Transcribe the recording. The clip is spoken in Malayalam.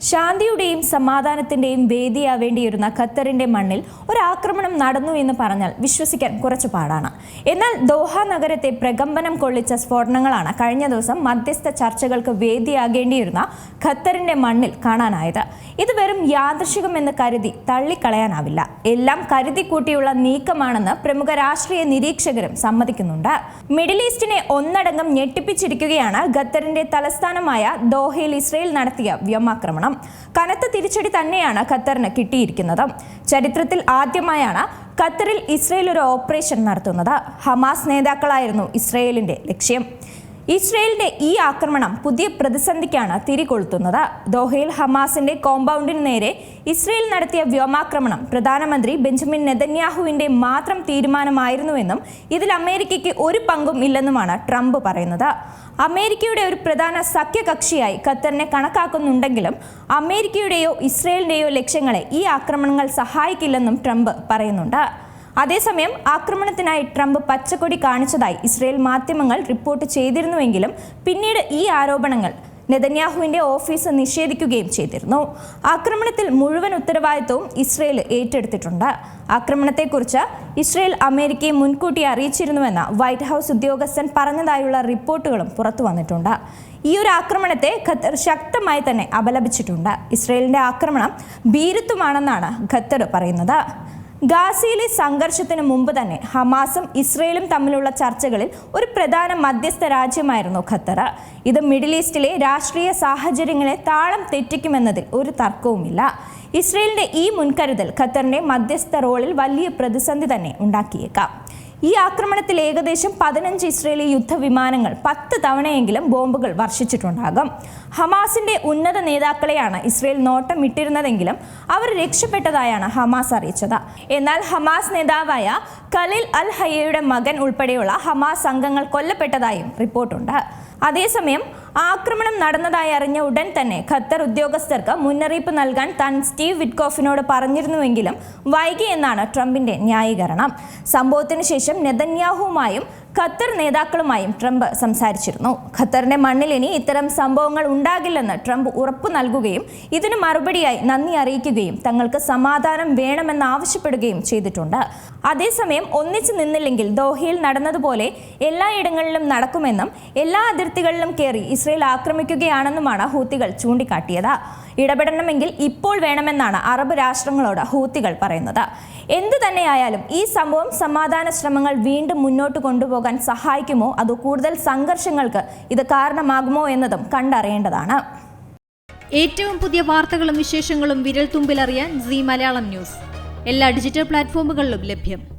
ശാന്തിയുടെയും സമാധാനത്തിന്റെയും വേദിയാവേണ്ടിയിരുന്ന ഖത്തറിന്റെ മണ്ണിൽ ഒരു ആക്രമണം നടന്നു എന്ന് പറഞ്ഞാൽ വിശ്വസിക്കാൻ കുറച്ച് പാടാണ്. എന്നാൽ ദോഹ നഗരത്തെ പ്രകമ്പനം കൊള്ളിച്ച സ്ഫോടനങ്ങളാണ് കഴിഞ്ഞ ദിവസം മധ്യസ്ഥ ചർച്ചകൾക്ക് വേദിയാകേണ്ടിയിരുന്ന ഖത്തറിന്റെ മണ്ണിൽ കാണാനായത്. ഇത് വെറും യാദൃശികമെന്ന് കരുതി തള്ളിക്കളയാനാവില്ല. എല്ലാം കരുതി കൂട്ടിയുള്ള നീക്കമാണെന്ന് പ്രമുഖ രാഷ്ട്രീയ നിരീക്ഷകരും സമ്മതിക്കുന്നുണ്ട്. മിഡിൽ ഈസ്റ്റിനെ ഒന്നടങ്കം ഞെട്ടിപ്പിച്ചിരിക്കുകയാണ് ഖത്തറിന്റെ തലസ്ഥാനമായ ദോഹയിൽ ഇസ്രയേൽ നടത്തിയ വ്യോമാക്രമണം. കനത്ത തിരിച്ചടി തന്നെയാണ് ഖത്തറിന് കിട്ടിയിരിക്കുന്നത്. ചരിത്രത്തിൽ ആദ്യമായാണ് ഖത്തറിൽ ഇസ്രയേൽ ഒരു ഓപ്പറേഷൻ നടത്തുന്നത്. ഹമാസ് നേതാക്കളായിരുന്നു ഇസ്രയേലിന്റെ ലക്ഷ്യം. ഇസ്രയേലിന്റെ ഈ ആക്രമണം പുതിയ പ്രതിസന്ധിക്കാണ് തിരികൊളുത്തുന്നത്. ദോഹയിൽ ഹമാസിന്റെ കോമ്പൗണ്ടിന് നേരെ ഇസ്രയേൽ നടത്തിയ വ്യോമാക്രമണം പ്രധാനമന്ത്രി ബെഞ്ചമിൻ നെതന്യാഹുവിന്റെ മാത്രം തീരുമാനമായിരുന്നുവെന്നും ഇതിൽ അമേരിക്കയ്ക്ക് ഒരു പങ്കും ഇല്ലെന്നുമാണ് ട്രംപ് പറയുന്നത്. അമേരിക്കയുടെ ഒരു പ്രധാന സഖ്യകക്ഷിയായി ഖത്തറിനെ കണക്കാക്കുന്നുണ്ടെങ്കിലും അമേരിക്കയുടെയോ ഇസ്രയേലിന്റെയോ ലക്ഷ്യങ്ങളെ ഈ ആക്രമണങ്ങൾ സഹായിക്കില്ലെന്നും ട്രംപ് പറയുന്നുണ്ട്. അതേസമയം ആക്രമണത്തിനായി ട്രംപ് പച്ചക്കൊടി കാണിച്ചതായി ഇസ്രയേൽ മാധ്യമങ്ങൾ റിപ്പോർട്ട് ചെയ്തിരുന്നുവെങ്കിലും പിന്നീട് ഈ ആരോപണങ്ങൾ നെതന്യാഹുവിന്റെ ഓഫീസ് നിഷേധിക്കുകയും ചെയ്തിരുന്നു. ആക്രമണത്തിൽ മുഴുവൻ ഉത്തരവാദിത്വവും ഇസ്രയേൽ ഏറ്റെടുത്തിട്ടുണ്ട്. ആക്രമണത്തെക്കുറിച്ച് ഇസ്രയേൽ അമേരിക്കയെ മുൻകൂട്ടി അറിയിച്ചിരുന്നുവെന്ന് വൈറ്റ് ഹൗസ് ഉദ്യോഗസ്ഥൻ പറഞ്ഞതായുള്ള റിപ്പോർട്ടുകളും പുറത്തു വന്നിട്ടുണ്ട്. ഈ ഒരു ആക്രമണത്തെ ഖത്തർ ശക്തമായി തന്നെ അപലപിച്ചിട്ടുണ്ട്. ഇസ്രയേലിന്റെ ആക്രമണം ഭീരുത്വമാണെന്നാണ് ഖത്തർ പറയുന്നത്. ഗാസയിലെ സംഘർഷത്തിന് മുമ്പ് തന്നെ ഹമാസും ഇസ്രയേലും തമ്മിലുള്ള ചർച്ചകളിൽ ഒരു പ്രധാന മധ്യസ്ഥ രാജ്യമായിരുന്നു ഖത്തർ. ഇത് മിഡിൽ ഈസ്റ്റിലെ രാഷ്ട്രീയ സാഹചര്യങ്ങളെ താളം തെറ്റിക്കുമെന്നതിൽ ഒരു തർക്കവുമില്ല. ഇസ്രയേലിന്റെ ഈ മുൻകരുതൽ ഖത്തറിന്റെ മധ്യസ്ഥ റോളിൽ വലിയ പ്രതിസന്ധി തന്നെ ഉണ്ടാക്കിയേക്കാം. ഈ ആക്രമണത്തിൽ ഏകദേശം പതിനഞ്ച് ഇസ്രയേലി യുദ്ധവിമാനങ്ങൾ പത്ത് തവണയെങ്കിലും ബോംബുകൾ വർഷിച്ചിട്ടുണ്ടാകും. ഹമാസിന്റെ ഉന്നത നേതാക്കളെയാണ് ഇസ്രയേൽ നോട്ടം ഇട്ടിരുന്നതെങ്കിലും അവർ രക്ഷപ്പെട്ടതായാണ് ഹമാസ് അറിയിച്ചത്. എന്നാൽ ഹമാസ് നേതാവായ ഖലീൽ അൽ ഹയ്യയുടെ മകൻ ഉൾപ്പെടെയുള്ള ഹമാസ് അംഗങ്ങൾ കൊല്ലപ്പെട്ടതായും റിപ്പോർട്ടുണ്ട്. അതേസമയം ആക്രമണം നടന്നതായി അറിഞ്ഞ ഉടൻ തന്നെ ഖത്തർ ഉദ്യോഗസ്ഥർക്ക് മുന്നറിയിപ്പ് നൽകാൻ താൻ സ്റ്റീവ് വിറ്റ്കോഫിനോട് പറഞ്ഞിരുന്നുവെങ്കിലും വൈകി എന്നാണ് ട്രംപിന്റെ ന്യായീകരണം. സംഭവത്തിന് ശേഷം നെതന്യാഹുവുമായും ഖത്തർ നേതാക്കളുമായും ട്രംപ് സംസാരിച്ചിരുന്നു. ഖത്തറിന്റെ മണ്ണിൽ ഇനി ഇത്തരം സംഭവങ്ങൾ ഉണ്ടാകില്ലെന്ന് ട്രംപ് ഉറപ്പു നൽകുകയും ഇതിന് മറുപടിയായി നന്ദി അറിയിക്കുകയും തങ്ങൾക്ക് സമാധാനം വേണമെന്ന് ആവശ്യപ്പെടുകയും ചെയ്തിട്ടുണ്ട്. അതേസമയം ഒന്നിച്ചു നിന്നില്ലെങ്കിൽ ദോഹയിൽ നടന്നതുപോലെ എല്ലായിടങ്ങളിലും നടക്കുമെന്നും എല്ലാ അതിർത്തികളിലും കയറി ഇസ്രയേൽ ആക്രമിക്കുകയാണെന്നുമാണ് ഹൂത്തികൾ ചൂണ്ടിക്കാട്ടിയത്. ഇടപെടണമെങ്കിൽ ഇപ്പോൾ വേണമെന്നാണ് അറബ് രാഷ്ട്രങ്ങളോട് ഹൂത്തികൾ പറയുന്നത്. എന്തു തന്നെയായാലും ഈ സംഭവം സമാധാന ശ്രമങ്ങൾ വീണ്ടും മുന്നോട്ട് കൊണ്ടുപോകാൻ സഹായിക്കുമോ? അതോ കൂടുതൽ സംഘർഷങ്ങൾക്ക് ഇത് കാരണമാകുമോ എന്നതും കണ്ടറിയേണ്ടതാണ്. ഏറ്റവും പുതിയ വാർത്തകളും വിശേഷങ്ങളും വിരൽ തുമ്പിലറിയാൻ സി മലയാളം ന്യൂസ്. എല്ലാ ഡിജിറ്റൽ പ്ലാറ്റ്ഫോമുകളിലും ലഭ്യം.